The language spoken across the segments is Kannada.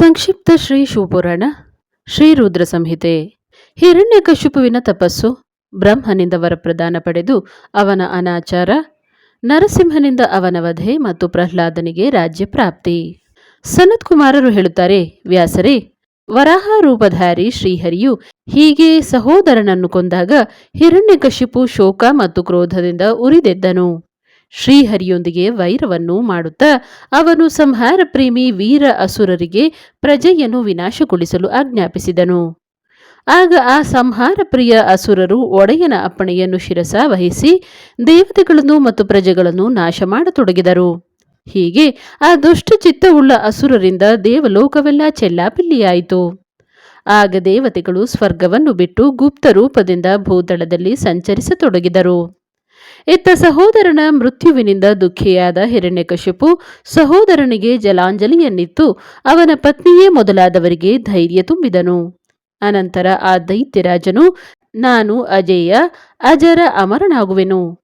ಸಂಕ್ಷಿಪ್ತ ಶ್ರೀ ಶಿವಪುರಾಣ, ಶ್ರೀ ರುದ್ರ ಸಂಹಿತೆ. ಹಿರಣ್ಯಕಶಿಪುವಿನ ತಪಸ್ಸು ಬ್ರಹ್ಮನಿಂದ ವರಪ್ರದಾನ ಪಡೆದು ಅವನ ಅನಾಚಾರ, ನರಸಿಂಹನಿಂದ ಅವನ ವಧೆ ಮತ್ತು ಪ್ರಹ್ಲಾದನಿಗೆ ರಾಜ್ಯ ಪ್ರಾಪ್ತಿ. ಸನತ್ ಕುಮಾರರು ಹೇಳುತ್ತಾರೆ, ವ್ಯಾಸರೇ ವರಾಹ ರೂಪಧಾರಿ ಶ್ರೀಹರಿಯು ಹೀಗೆ ಸಹೋದರನನ್ನು ಕೊಂದಾಗ ಹಿರಣ್ಯಕಶಿಪು ಶೋಕ ಮತ್ತು ಕ್ರೋಧದಿಂದ ಉರಿದೆದ್ದನು. ಶ್ರೀಹರಿಯೊಂದಿಗೆ ವೈರವನ್ನು ಮಾಡುತ್ತಾ ಅವನು ಸಂಹಾರ ಪ್ರೇಮಿ ವೀರ ಅಸುರರಿಗೆ ಪ್ರಜೆಯನ್ನು ವಿನಾಶಗೊಳಿಸಲು ಆಜ್ಞಾಪಿಸಿದನು. ಆಗ ಆ ಸಂಹಾರ ಪ್ರಿಯ ಅಸುರರು ಒಡೆಯನ ಅಪ್ಪಣೆಯನ್ನು ಶಿರಸ ವಹಿಸಿ ದೇವತೆಗಳನ್ನು ಮತ್ತು ಪ್ರಜೆಗಳನ್ನು ನಾಶ ಮಾಡತೊಡಗಿದರು ಹೀಗೆ ಆ ದುಷ್ಟ ಚಿತ್ತವುಳ್ಳ ಅಸುರರಿಂದ ದೇವಲೋಕವೆಲ್ಲ ಚೆಲ್ಲಾಪಿಲ್ಲಿಯಾಯಿತು. ಆಗ ದೇವತೆಗಳು ಸ್ವರ್ಗವನ್ನು ಬಿಟ್ಟು ಗುಪ್ತ ರೂಪದಿಂದ ಭೂತಳದಲ್ಲಿ ಸಂಚರಿಸತೊಡಗಿದರು. ಇತ್ತ ಸಹೋದರನ ಮೃತ್ಯುವಿನಿಂದ ದುಃಖಿಯಾದ ಹಿರಣ್ಯಕಶಿಪು ಸಹೋದರನಿಗೆ ಜಲಾಂಜಲಿಯನ್ನಿತ್ತು. ಅವನ ಪತ್ನಿಯೇ ಮೊದಲಾದವರಿಗೆ ಧೈರ್ಯ ತುಂಬಿದನು. ಅನಂತರ ಆ ದೈತ್ಯರಾಜನು, ನಾನು ಅಜೇಯ, ಅಜರ ಅಮರನಾಗುವೆನು.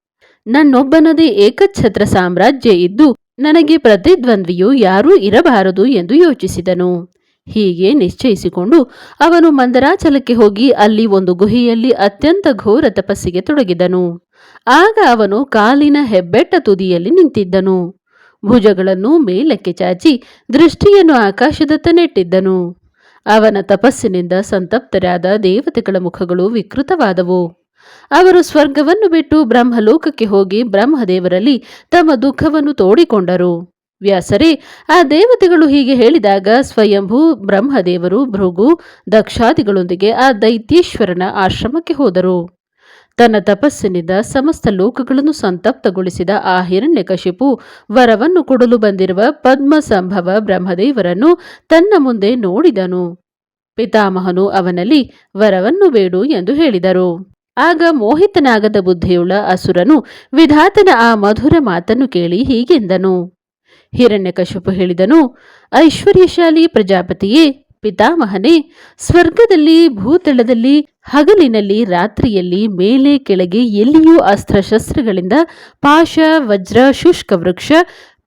ನನ್ನೊಬ್ಬನದೇ ಏಕಛತ್ರ ಸಾಮ್ರಾಜ್ಯ ಇದ್ದು ನನಗೆ ಪ್ರತಿದ್ವಂದ್ವಿಯು ಯಾರೂ ಇರಬಾರದು ಎಂದು ಯೋಚಿಸಿದನು. ಹೀಗೆ ನಿಶ್ಚಯಿಸಿಕೊಂಡು ಅವನು ಮಂದರಾಚಲಕ್ಕೆ ಹೋಗಿ ಅಲ್ಲಿ ಒಂದು ಗುಹೆಯಲ್ಲಿ ಅತ್ಯಂತ ಘೋರ ತಪಸ್ಸಿಗೆ ತೊಡಗಿದನು. ಆಗ ಅವನು ಕಾಲಿನ ಹೆಬ್ಬೆಟ್ಟ ತುದಿಯಲ್ಲಿ ನಿಂತಿದ್ದನು. ಭುಜಗಳನ್ನು ಮೇಲಕ್ಕೆ ಚಾಚಿ ದೃಷ್ಟಿಯನ್ನು ಆಕಾಶದತ್ತ ನೆಟ್ಟಿದ್ದನು ಅವನ ತಪಸ್ಸಿನಿಂದ ಸಂತಪ್ತರಾದ ದೇವತೆಗಳ ಮುಖಗಳು ವಿಕೃತವಾದವು. ಅವರು ಸ್ವರ್ಗವನ್ನು ಬಿಟ್ಟು ಬ್ರಹ್ಮಲೋಕಕ್ಕೆ ಹೋಗಿ ಬ್ರಹ್ಮದೇವರಲ್ಲಿ ತಮ್ಮ ದುಃಖವನ್ನು ತೋಡಿಕೊಂಡರು. ವ್ಯಾಸರೇ, ಆ ದೇವತೆಗಳು ಹೀಗೆ ಹೇಳಿದಾಗ ಸ್ವಯಂಭೂ ಬ್ರಹ್ಮದೇವರು ಭೃಗು ದಕ್ಷಾದಿಗಳೊಂದಿಗೆ ಆ ದೈತ್ಯೇಶ್ವರನ ಆಶ್ರಮಕ್ಕೆ ಹೋದರು. ತನ್ನ ತಪಸ್ಸಿನಿಂದ ಸಮಸ್ತ ಲೋಕಗಳನ್ನು ಸಂತಪ್ತಗೊಳಿಸಿದ ಆ ಹಿರಣ್ಯಕಶಿಪು ವರವನ್ನು ಕೊಡಲು ಬಂದಿರುವ ಪದ್ಮ ಸಂಭವ ಬ್ರಹ್ಮದೇವರನ್ನು ತನ್ನ ಮುಂದೆ ನೋಡಿದನು. ಪಿತಾಮಹನು ಅವನಲ್ಲಿ, ವರವನ್ನು ಬೇಡು ಎಂದು ಹೇಳಿದರು. ಆಗ ಮೋಹಿತನಾಗದ ಬುದ್ಧಿಯುಳ್ಳ ಅಸುರನು ವಿಧಾತನ ಆ ಮಧುರ ಮಾತನ್ನು ಕೇಳಿ ಹೀಗೆಂದನು. ಹಿರಣ್ಯಕಶಿಪು ಹೇಳಿದನು, ಐಶ್ವರ್ಯಶಾಲಿ ಪ್ರಜಾಪತಿಯೇ ಪಿತಾಮಹನೇ, ಸ್ವರ್ಗದಲ್ಲಿ, ಭೂತಳದಲ್ಲಿ, ಹಗಲಿನಲ್ಲಿ, ರಾತ್ರಿಯಲ್ಲಿ, ಮೇಲೆ ಕೆಳಗೆ ಎಲ್ಲಿಯೂ ಅಸ್ತ್ರಶಸ್ತ್ರಗಳಿಂದ ಪಾಶ, ವಜ್ರ, ಶುಷ್ಕ ವೃಕ್ಷ,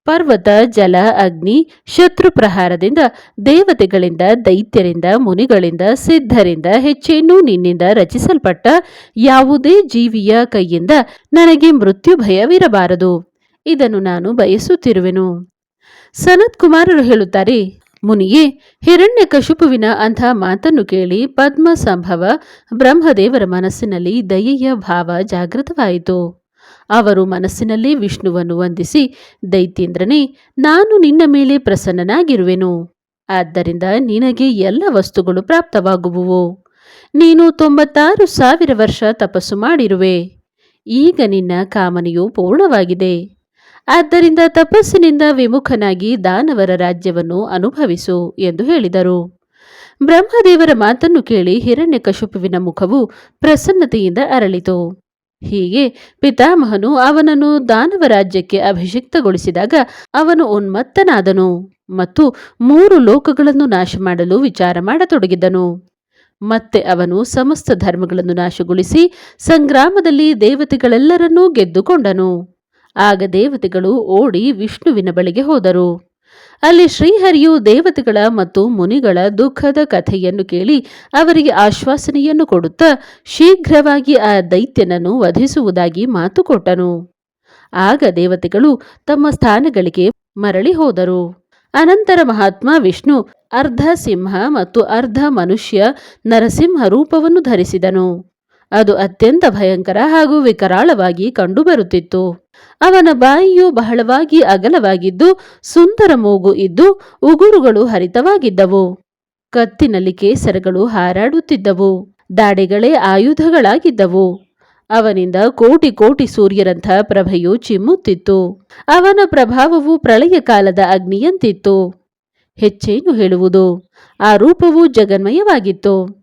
ಪರ್ವತ, ಜಲ, ಅಗ್ನಿ ಶತ್ರು ಪ್ರಹಾರದಿಂದ ದೇವತೆಗಳಿಂದ, ದೈತ್ಯರಿಂದ, ಮುನಿಗಳಿಂದ, ಸಿದ್ಧರಿಂದ, ಹೆಚ್ಚೇನೂ ನಿನ್ನಿಂದ ರಚಿಸಲ್ಪಟ್ಟ ಯಾವುದೇ ಜೀವಿಯ ಕೈಯಿಂದ ನನಗೆ ಮೃತ್ಯು ಭಯವಿರಬಾರದು. ಇದನ್ನು ನಾನು ಬಯಸುತ್ತಿರುವೆನು. ಸನತ್ ಕುಮಾರರು ಹೇಳುತ್ತಾರೆ ಮುನಿಯೇ, ಹಿರಣ್ಯಕಶುಪುವಿನ ಅಂಥ ಮಾತನ್ನು ಕೇಳಿ ಪದ್ಮ ಸಂಭವ ಬ್ರಹ್ಮದೇವರ ಮನಸ್ಸಿನಲ್ಲಿ ದಯೆಯ ಭಾವ ಜಾಗೃತವಾಯಿತು. ಅವರು ಮನಸ್ಸಿನಲ್ಲಿ ವಿಷ್ಣುವನ್ನು ವಂದಿಸಿ, ದೈತ್ಯೇಂದ್ರನೇ, ನಾನು ನಿನ್ನ ಮೇಲೆ ಪ್ರಸನ್ನನಾಗಿರುವೆನು. ಆದ್ದರಿಂದ ನಿನಗೆ ಎಲ್ಲ ವಸ್ತುಗಳು ಪ್ರಾಪ್ತವಾಗುವುವು. ನೀನು ತೊಂಬತ್ತಾರು ಸಾವಿರ ವರ್ಷ ತಪಸ್ಸು ಮಾಡಿರುವೆ. ಈಗ ನಿನ್ನ ಕಾಮನೆಯು ಪೂರ್ಣವಾಗಿದೆ. ಆದ್ದರಿಂದ ತಪಸ್ಸಿನಿಂದ ವಿಮುಖನಾಗಿ ದಾನವರ ರಾಜ್ಯವನ್ನು ಅನುಭವಿಸು ಎಂದು ಹೇಳಿದರು. ಬ್ರಹ್ಮದೇವರ ಮಾತನ್ನು ಕೇಳಿ ಹಿರಣ್ಯಕಶುಪುವಿನ ಮುಖವು ಪ್ರಸನ್ನತೆಯಿಂದ ಅರಳಿತು. ಹೀಗೆ ಪಿತಾಮಹನು ಅವನನ್ನು ದಾನವ ರಾಜ್ಯಕ್ಕೆ ಅಭಿಷಿಕ್ತಗೊಳಿಸಿದಾಗ ಅವನು ಉನ್ಮತ್ತನಾದನು ಮತ್ತು ಮೂರು ಲೋಕಗಳನ್ನು ನಾಶ ಮಾಡಲು ವಿಚಾರ ಮಾಡತೊಡಗಿದನು. ಮತ್ತೆ ಅವನು ಸಮಸ್ತ ಧರ್ಮಗಳನ್ನು ನಾಶಗೊಳಿಸಿ ಸಂಗ್ರಾಮದಲ್ಲಿ ದೇವತೆಗಳೆಲ್ಲರನ್ನೂ ಗೆದ್ದುಕೊಂಡನು. ಆಗ ದೇವತೆಗಳು ಓಡಿ ವಿಷ್ಣುವಿನ ಬಳಿಗೆ ಹೋದರು. ಅಲ್ಲಿ ಶ್ರೀಹರಿಯು ದೇವತೆಗಳ ಮತ್ತು ಮುನಿಗಳ ದುಃಖದ ಕಥೆಯನ್ನು ಕೇಳಿ ಅವರಿಗೆ ಆಶ್ವಾಸನೆಯನ್ನು ಕೊಡುತ್ತಾ ಶೀಘ್ರವಾಗಿ ಆ ದೈತ್ಯನನ್ನು ವಧಿಸುವುದಾಗಿ ಮಾತು ಕೊಟ್ಟನು. ಆಗ ದೇವತೆಗಳು ತಮ್ಮ ಸ್ಥಾನಗಳಿಗೆ ಮರಳಿ ಹೋದರು. ಅನಂತರ ಮಹಾತ್ಮ ವಿಷ್ಣು ಅರ್ಧ ಸಿಂಹ ಮತ್ತು ಅರ್ಧ ಮನುಷ್ಯ ನರಸಿಂಹ ರೂಪವನ್ನು ಧರಿಸಿದನು. ಅದು ಅತ್ಯಂತ ಭಯಂಕರ ಹಾಗೂ ವಿಕರಾಳವಾಗಿ ಕಂಡುಬರುತ್ತಿತ್ತು. ಅವನ ಬಾಯಿಯು ಬಹಳವಾಗಿ ಅಗಲವಾಗಿದ್ದು ಸುಂದರ ಮೂಗು ಇದ್ದು ಉಗುರುಗಳು ಹರಿತವಾಗಿದ್ದವು. ಕತ್ತಿನಲ್ಲಿ ಕೇಸರಗಳು ಹಾರಾಡುತ್ತಿದ್ದವು. ದಾಡೆಗಳೇ ಆಯುಧಗಳಾಗಿದ್ದವು. ಅವನಿಂದ ಕೋಟಿ ಕೋಟಿ ಸೂರ್ಯರಂಥ ಪ್ರಭೆಯು ಚಿಮ್ಮುತ್ತಿತ್ತು. ಅವನ ಪ್ರಭಾವವು ಪ್ರಳಯ ಕಾಲದ ಅಗ್ನಿಯಂತಿತ್ತು. ಹೆಚ್ಚೇನು ಹೇಳುವುದು? ಆ ರೂಪವು ಜಗನ್ಮಯವಾಗಿತ್ತು.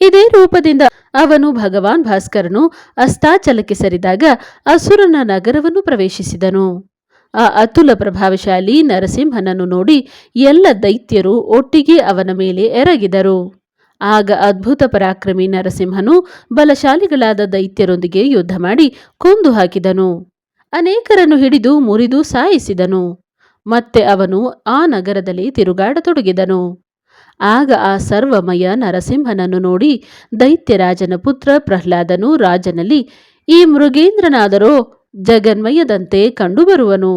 ಇದೇ ರೂಪದಿಂದ ಅವನು ಭಗವಾನ್ ಭಾಸ್ಕರನು ಅಸ್ತಾಚಲಕ್ಕೆ ಸರಿದಾಗ ಅಸುರನ ನಗರವನ್ನು ಪ್ರವೇಶಿಸಿದನು. ಆ ಅತುಲ ಪ್ರಭಾವಶಾಲಿ ನರಸಿಂಹನನ್ನು ನೋಡಿ ಎಲ್ಲ ದೈತ್ಯರು ಒಟ್ಟಿಗೆ ಅವನ ಮೇಲೆ ಎರಗಿದರು. ಆಗ ಅದ್ಭುತ ಪರಾಕ್ರಮಿ ನರಸಿಂಹನು ಬಲಶಾಲಿಗಳಾದ ದೈತ್ಯರೊಂದಿಗೆ ಯುದ್ಧ ಮಾಡಿ ಕೊಂದು ಹಾಕಿದನು. ಅನೇಕರನ್ನು ಹಿಡಿದು ಮುರಿದು ಸಾಯಿಸಿದನು. ಮತ್ತೆ ಅವನು ಆ ನಗರದಲ್ಲಿ ತಿರುಗಾಡತೊಡಗಿದನು. ಆಗ ಆ ಸರ್ವಮಯ ನರಸಿಂಹನನ್ನು ನೋಡಿ ದೈತ್ಯರಾಜನ ಪುತ್ರ ಪ್ರಹ್ಲಾದನು ರಾಜನಲ್ಲಿ, ಈ ಮೃಗೇಂದ್ರನಾದರೋ ಜಗನ್ಮಯದಂತೆ ಕಂಡುಬರುವನು,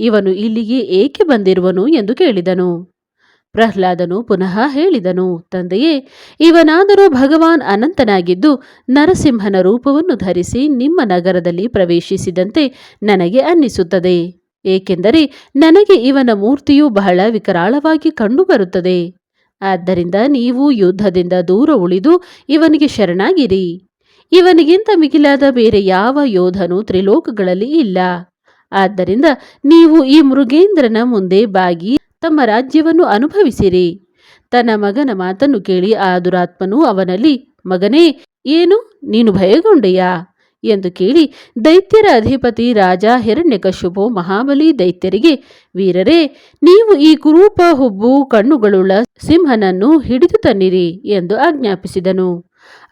ಇವನು ಇಲ್ಲಿಗೆ ಏಕೆ ಬಂದಿರುವನು? ಎಂದು ಕೇಳಿದನು. ಪ್ರಹ್ಲಾದನು ಪುನಃ ಹೇಳಿದನು, ತಂದೆಯೇ, ಇವನಾದರೂ ಭಗವಾನ್ ಅನಂತನಾಗಿದ್ದು ನರಸಿಂಹನ ರೂಪವನ್ನು ಧರಿಸಿ ನಿಮ್ಮ ನಗರದಲ್ಲಿ ಪ್ರವೇಶಿಸಿದಂತೆ ನನಗೆ ಅನ್ನಿಸುತ್ತದೆ, ಏಕೆಂದರೆ ನನಗೆ ಇವನ ಮೂರ್ತಿಯು ಬಹಳ ವಿಕರಾಳವಾಗಿ ಕಂಡುಬರುತ್ತದೆ. ಆದ್ದರಿಂದ ನೀವು ಯುದ್ಧದಿಂದ ದೂರ ಉಳಿದು ಇವನಿಗೆ ಶರಣಾಗಿರಿ. ಇವನಿಗಿಂತ ಮಿಗಿಲಾದ ಬೇರೆ ಯಾವ ಯೋಧನೂ ತ್ರಿಲೋಕಗಳಲ್ಲಿ ಇಲ್ಲ. ಆದ್ದರಿಂದ ನೀವು ಈ ಮೃಗೇಂದ್ರನ ಮುಂದೆ ಬಾಗಿ ತಮ್ಮ ರಾಜ್ಯವನ್ನು ಅನುಭವಿಸಿರಿ. ತನ್ನ ಮಗನ ಮಾತನ್ನು ಕೇಳಿ ಆ ದುರಾತ್ಮನು ಅವನಲ್ಲಿ, ಮಗನೇ, ಏನು? ನೀನು ಭಯಗೊಂಡೆಯಾ? ಎಂದು ಕೇಳಿ ದೈತ್ಯರ ಅಧಿಪತಿ ರಾಜ ಹಿರಣ್ಯಕಶುಭು ಮಹಾಬಲಿ ದೈತ್ಯರಿಗೆ, ವೀರರೇ, ನೀವು ಈ ಕುರೂಪ ಹುಬ್ಬು ಕಣ್ಣುಗಳುಳ್ಳ ಸಿಂಹನನ್ನು ಹಿಡಿದು ತನ್ನಿರಿ ಎಂದು ಆಜ್ಞಾಪಿಸಿದನು.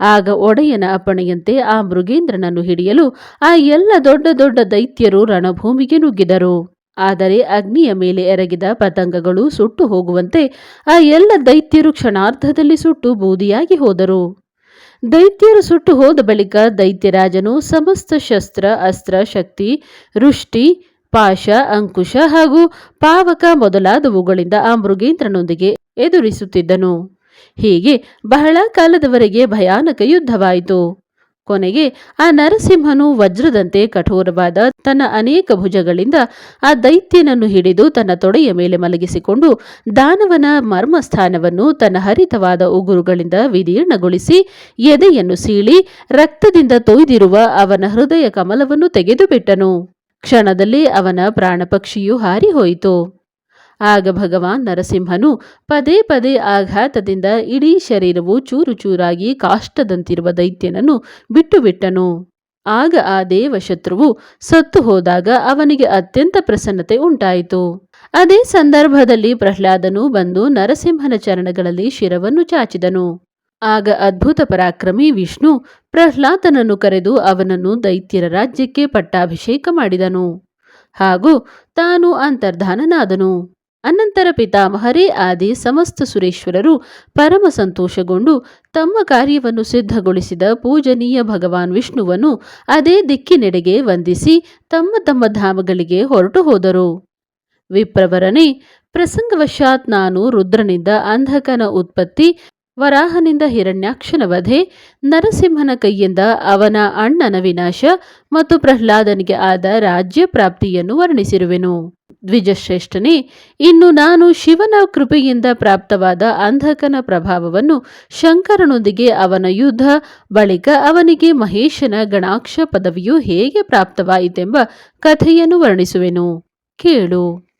ಆಗ ಒಡೆಯನ ಅಪ್ಪಣೆಯಂತೆ ಆ ಮೃಗೇಂದ್ರನನ್ನು ಹಿಡಿಯಲು ಆ ಎಲ್ಲ ದೊಡ್ಡ ದೊಡ್ಡ ದೈತ್ಯರು ರಣಭೂಮಿಗೆ ನುಗ್ಗಿದರು. ಆದರೆ ಅಗ್ನಿಯ ಮೇಲೆ ಎರಗಿದ ಪತಂಗಗಳು ಸುಟ್ಟು ಹೋಗುವಂತೆ ಆ ಎಲ್ಲ ದೈತ್ಯರು ಕ್ಷಣಾರ್ಧದಲ್ಲಿ ಸುಟ್ಟು ಬೂದಿಯಾಗಿ ಹೋದರು. ದೈತ್ಯರು ಸುಟ್ಟು ಹೋದ ಬಳಿಕ ದೈತ್ಯರಾಜನು ಸಮಸ್ತ ಶಸ್ತ್ರ, ಅಸ್ತ್ರ, ಶಕ್ತಿ ರುಷ್ಟಿ ಪಾಶ, ಅಂಕುಶ ಹಾಗೂ ಪಾವಕ ಮೊದಲಾದವುಗಳಿಂದ ಆ ಮೃಗೇಂದ್ರನೊಂದಿಗೆ ಎದುರಿಸುತ್ತಿದ್ದನು. ಹೀಗೆ ಬಹಳ ಕಾಲದವರೆಗೆ ಭಯಾನಕ ಯುದ್ಧವಾಯಿತು. ಕೊನೆಗೆ ಆ ನರಸಿಂಹನು ವಜ್ರದಂತೆ ಕಠೋರವಾದ ತನ್ನ ಅನೇಕ ಭುಜಗಳಿಂದ ಆ ದೈತ್ಯನನ್ನು ಹಿಡಿದು ತನ್ನ ತೊಡೆಯ ಮೇಲೆ ಮಲಗಿಸಿಕೊಂಡು ದಾನವನ ಮರ್ಮಸ್ಥಾನವನ್ನು ತನ್ನ ಹರಿತವಾದ ಉಗುರುಗಳಿಂದ ವಿದೀರ್ಣಗೊಳಿಸಿ ಎದೆಯನ್ನು ಸೀಳಿ ರಕ್ತದಿಂದ ತೊಯ್ದಿರುವ ಅವನ ಹೃದಯ ಕಮಲವನ್ನು ತೆಗೆದುಬಿಟ್ಟನು. ಕ್ಷಣದಲ್ಲಿ ಅವನ ಪ್ರಾಣಪಕ್ಷಿಯು ಹಾರಿಹೋಯಿತು. ಆಗ ಭಗವಾನ್ ನರಸಿಂಹನು ಪದೇ ಪದೇ ಆಘಾತದಿಂದ ಇಡೀ ಶರೀರವು ಚೂರು ಚೂರಾಗಿ ಕಾಷ್ಟದಂತಿರುವ ದೈತ್ಯನನ್ನು ಬಿಟ್ಟು ಬಿಟ್ಟನು. ಆಗ ಆ ದೇವಶತ್ರುವು ಸತ್ತು ಹೋದಾಗ ಅವನಿಗೆ ಅತ್ಯಂತ ಪ್ರಸನ್ನತೆ ಉಂಟಾಯಿತು. ಅದೇ ಸಂದರ್ಭದಲ್ಲಿ ಪ್ರಹ್ಲಾದನು ಬಂದು ನರಸಿಂಹನ ಚರಣಗಳಲ್ಲಿ ಶಿರವನ್ನು ಚಾಚಿದನು. ಆಗ ಅದ್ಭುತ ಪರಾಕ್ರಮಿ ವಿಷ್ಣು ಪ್ರಹ್ಲಾದನನ್ನು ಕರೆದು ಅವನನ್ನು ದೈತ್ಯರ ರಾಜ್ಯಕ್ಕೆ ಪಟ್ಟಾಭಿಷೇಕ ಮಾಡಿದನು. ಹಾಗೂ ತಾನು ಅಂತರ್ಧಾನನಾದನು. ಅನಂತರ ಪಿತಾಮಹರೇ ಆದಿ ಸಮಸ್ತ ಸುರೇಶ್ವರರು ಪರಮ ಸಂತೋಷಗೊಂಡು ತಮ್ಮ ಕಾರ್ಯವನ್ನು ಸಿದ್ಧಗೊಳಿಸಿದ ಪೂಜನೀಯ ಭಗವಾನ್ ವಿಷ್ಣುವನ್ನು ಅದೇ ದಿಕ್ಕಿನೆಡೆಗೆ ವಂದಿಸಿ ತಮ್ಮ ತಮ್ಮ ಧಾಮಗಳಿಗೆ ಹೊರಟು ಹೋದರು. ವಿಪ್ರವರನೇ, ಪ್ರಸಂಗವಶಾತ್ ನಾನು ರುದ್ರನಿಂದ ಅಂಧಕನ ಉತ್ಪತ್ತಿ, ವರಾಹನಿಂದ ಹಿರಣ್ಯಾಕ್ಷನ ವಧೆ ನರಸಿಂಹನ ಕೈಯಿಂದ ಅವನ ಅಣ್ಣನ ವಿನಾಶ ಮತ್ತು ಪ್ರಹ್ಲಾದನಿಗೆ ಆದ ರಾಜ್ಯ ಪ್ರಾಪ್ತಿಯನ್ನು ವರ್ಣಿಸಿರುವೆನು. ದ್ವಿಜಶ್ರೇಷ್ಠನೇ. ಇನ್ನು ನಾನು ಶಿವನ ಕೃಪೆಯಿಂದ ಪ್ರಾಪ್ತವಾದ ಅಂಧಕನ ಪ್ರಭಾವವನ್ನು ಶಂಕರನೊಂದಿಗೆ ಅವನ ಯುದ್ಧ ಬಳಿಕ ಅವನಿಗೆ ಮಹೇಶನ ಗಣಾಕ್ಷ ಪದವಿಯು ಹೇಗೆ ಪ್ರಾಪ್ತವಾಯಿತೆಂಬ ಕಥೆಯನ್ನು ವರ್ಣಿಸುವೆನು. ಕೇಳು.